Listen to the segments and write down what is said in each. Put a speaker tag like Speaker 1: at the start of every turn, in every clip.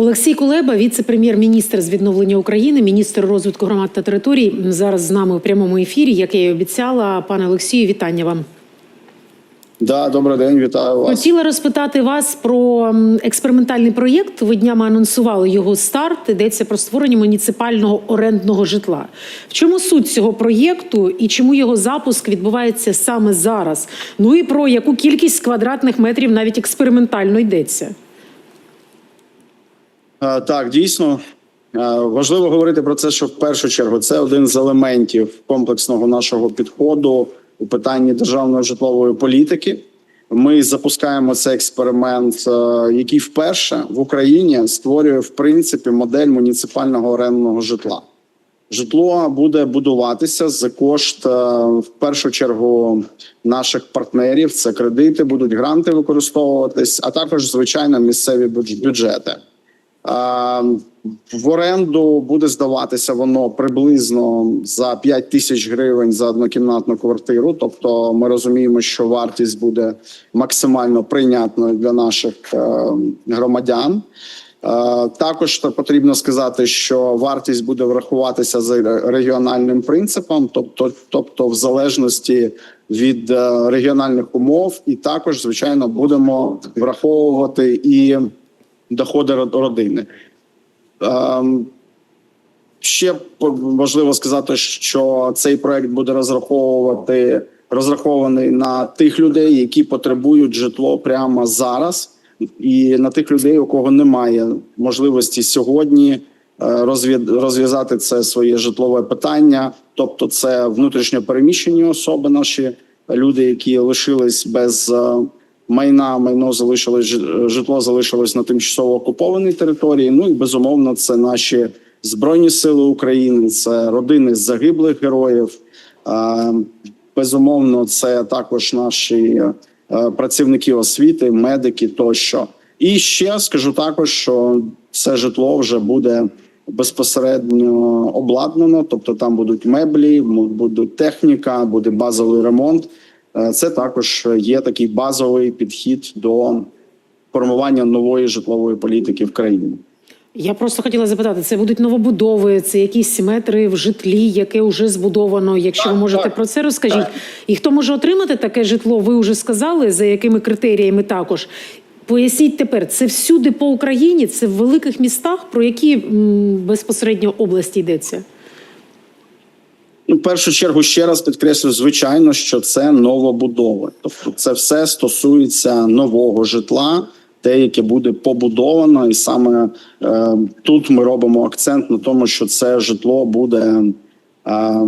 Speaker 1: Олексій Кулеба, віце-прем'єр-міністр з відновлення України, міністр розвитку громад та територій, зараз з нами у прямому ефірі. Як я і обіцяла, пане Олексію, вітання вам.
Speaker 2: Да, добрий день, вітаю вас.
Speaker 1: Хотіла розпитати вас про експериментальний проєкт. Ви днями анонсували його старт. Йдеться про створення муніципального орендного житла. В чому суть цього проєкту і чому його запуск відбувається саме зараз? Ну і про яку кількість квадратних метрів навіть експериментально йдеться?
Speaker 2: Так, дійсно важливо говорити про це, що в першу чергу це один з елементів комплексного нашого підходу у питанні державної житлової політики. Ми запускаємо цей експеримент, який вперше в Україні створює в принципі модель муніципального орендного житла. Житло буде будуватися за кошт в першу чергу наших партнерів. Це кредити, будуть гранти використовуватись, а також звичайно місцеві бюдж- бюджети. В оренду буде здаватися воно приблизно за 5 тисяч гривень за однокімнатну квартиру. Тобто, ми розуміємо, що вартість буде максимально прийнятною для наших е, громадян. Е, Також потрібно сказати, що вартість буде врахуватися за регіональним принципом, тобто, тобто в залежності від е, регіональних умов, і також звичайно будемо враховувати і доходи род- родини. Ем, Ще важливо сказати, що цей проект буде розраховувати розрахований на тих людей, які потребують житло прямо зараз, і на тих людей, у кого немає можливості сьогодні е, розв'язати це своє житлове питання. Тобто, це внутрішньо переміщені особи, наші люди, які лишились без е, майна, майно залишилось жи- житло залишилось на тимчасово окупованій території. Ну і безумовно, це наші збройні сили України, це родини загиблих героїв. Е, Безумовно, це також наші е, працівники освіти, медики тощо. І ще скажу також, що це житло вже буде безпосередньо обладнано, тобто там будуть меблі, будуть техніка, буде базовий ремонт. Е, Це також є такий базовий підхід до формування нової житлової політики в країні.
Speaker 1: Я просто хотіла запитати: це будуть новобудови, це якісь метри в житлі, яке вже збудовано. Якщо ви можете
Speaker 2: так.
Speaker 1: про це розкажіть. І хто може отримати таке житло? Ви вже сказали, за якими критеріями також. Поясніть тепер, це всюди по Україні, це в великих містах, про які м, безпосередньо області йдеться?
Speaker 2: Ну, в першу чергу ще раз підкреслю, звичайно, що це новобудови. Тобто, це все стосується нового житла, те, яке буде побудовано, і саме е, тут ми робимо акцент на тому, що це житло буде. е,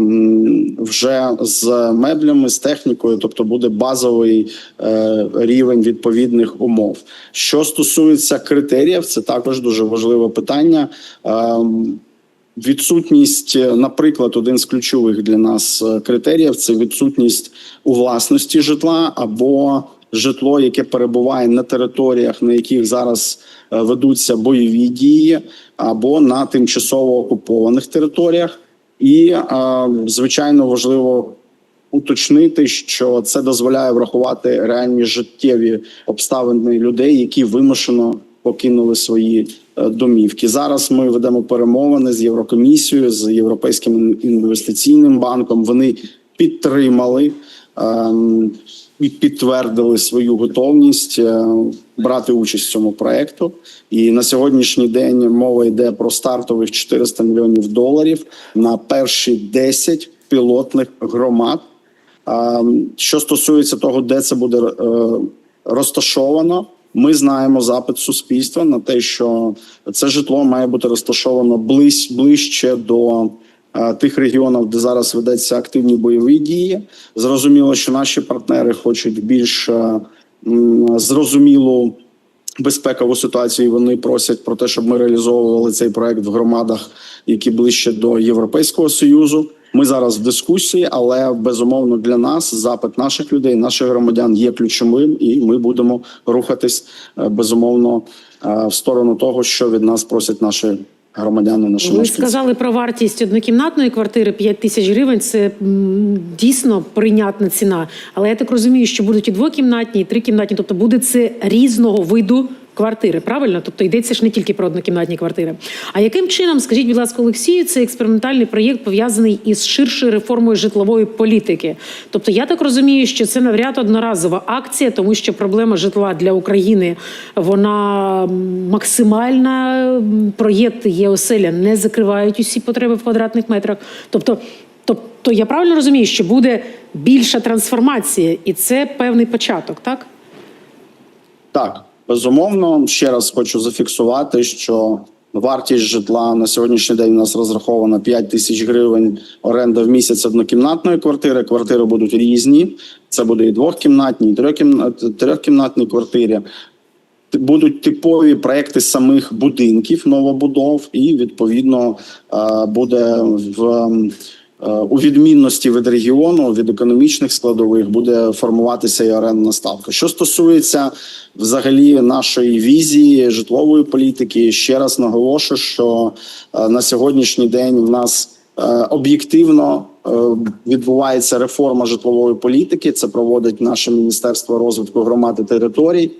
Speaker 2: Вже з меблями, з технікою, тобто буде базовий е, рівень відповідних умов. Що стосується критеріїв, це також дуже важливе питання. Ем, Відсутність, е, наприклад, один з ключових для нас е, критеріїв це відсутність у власності житла або житло, яке перебуває на територіях, на яких зараз е, ведуться бойові дії, або на тимчасово окупованих територіях. І звичайно важливо уточнити, що це дозволяє врахувати реальні життєві обставини людей, які вимушено покинули свої домівки. Зараз ми ведемо перемовини з Єврокомісією, з Європейським інвестиційним банком. Вони підтримали ем, і підтвердили свою готовність е, брати участь в цьому проекту. І на сьогоднішній день мова йде про стартових 400 мільйонів доларів на перші 10 пілотних громад. А, Що стосується того, де це буде е, розташовано, ми знаємо запит суспільства на те, що це житло має бути розташовано ближ, ближче до е, тих регіонів, де зараз ведеться активні бойові дії. Зрозуміло, що наші партнери хочуть більш е, зрозумілу безпекову ситуацію. Вони просять про те, щоб ми реалізовували цей проект в громадах, які ближче до Європейського союзу. Ми зараз в дискусії, але безумовно для нас запит наших людей, наших громадян є ключовим, і ми будемо рухатись е, безумовно е, в сторону того, що від нас просять наші громадяни. Наші
Speaker 1: Ви сказали про вартість однокімнатної квартири 5 тисяч гривень. Це дійсно прийнятна ціна. Але я так розумію, що будуть і двокімнатні, і трикімнатні. Тобто буде це різного виду квартири, правильно? Тобто йдеться ж не тільки про однокімнатні квартири. А яким чином, скажіть, будь ласка, Олексію, цей експериментальний проєкт пов'язаний із ширшою реформою житлової політики? Тобто, я так розумію, що це навряд одноразова акція, тому що проблема житла для України вона максимальна. Проєкти ЄОСЕЛЯ не закривають усі потреби в квадратних метрах. Тобто, тобто я правильно розумію, що буде більша трансформація, і це певний початок, так?
Speaker 2: Так, безумовно, ще раз хочу зафіксувати, що вартість житла на сьогоднішній день у нас розрахована 5 тисяч гривень оренда в місяць однокімнатної квартири. Квартири будуть різні. Це буде і двохкімнатні, і трьохкімнатні квартири. Будуть типові проекти самих будинків новобудов, і відповідно е, буде в у відмінності від регіону, від економічних складових, буде формуватися і орендна ставка. Що стосується взагалі нашої візії житлової політики, ще раз наголошую, що е, на сьогоднішній день в нас е, об'єктивно е, відбувається реформа житлової політики. Це проводить наше міністерство розвитку громад і територій.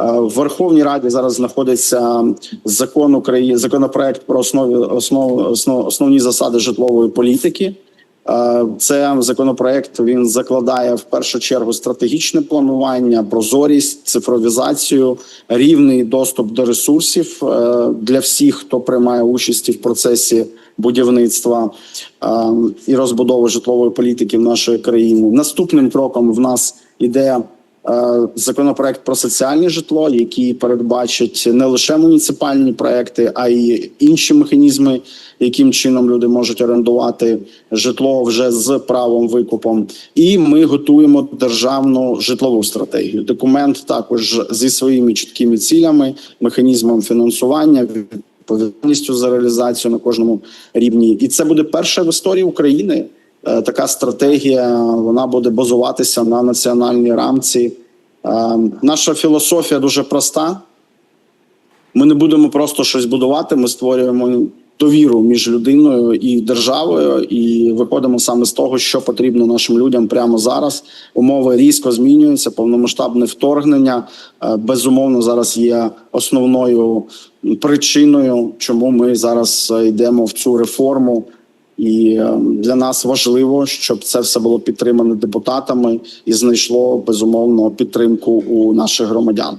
Speaker 2: Е, В Верховній Раді зараз знаходиться закон України, законопроект про основі основ, основ, основні засади житлової політики. Е, Це законопроект він закладає в першу чергу стратегічне планування, прозорість, цифровізацію, рівний доступ до ресурсів е, для всіх, хто приймає участь в процесі будівництва і розбудови житлової політики в нашої країни. Наступним кроком в нас іде законопроект про соціальне житло, який передбачить не лише муніципальні проекти, а й інші механізми, яким чином люди можуть орендувати житло вже з правом викупом. І ми готуємо державну житлову стратегію. Документ також зі своїми чіткими цілями, механізмом фінансування. Відповідальністю за реалізацію на кожному рівні, і це буде перша в історії України Е, така стратегія вона буде базуватися на національній рамці. Е, Наша філософія дуже проста. Ми не будемо просто щось будувати. Ми створюємо довіру між людиною і державою, і виходимо саме з того, що потрібно нашим людям прямо зараз. Умови різко змінюються, повномасштабне вторгнення е, безумовно зараз є основною причиною, чому ми зараз е, йдемо в цю реформу. І е, для нас важливо, щоб це все було підтримано депутатами і знайшло безумовно підтримку у наших громадян.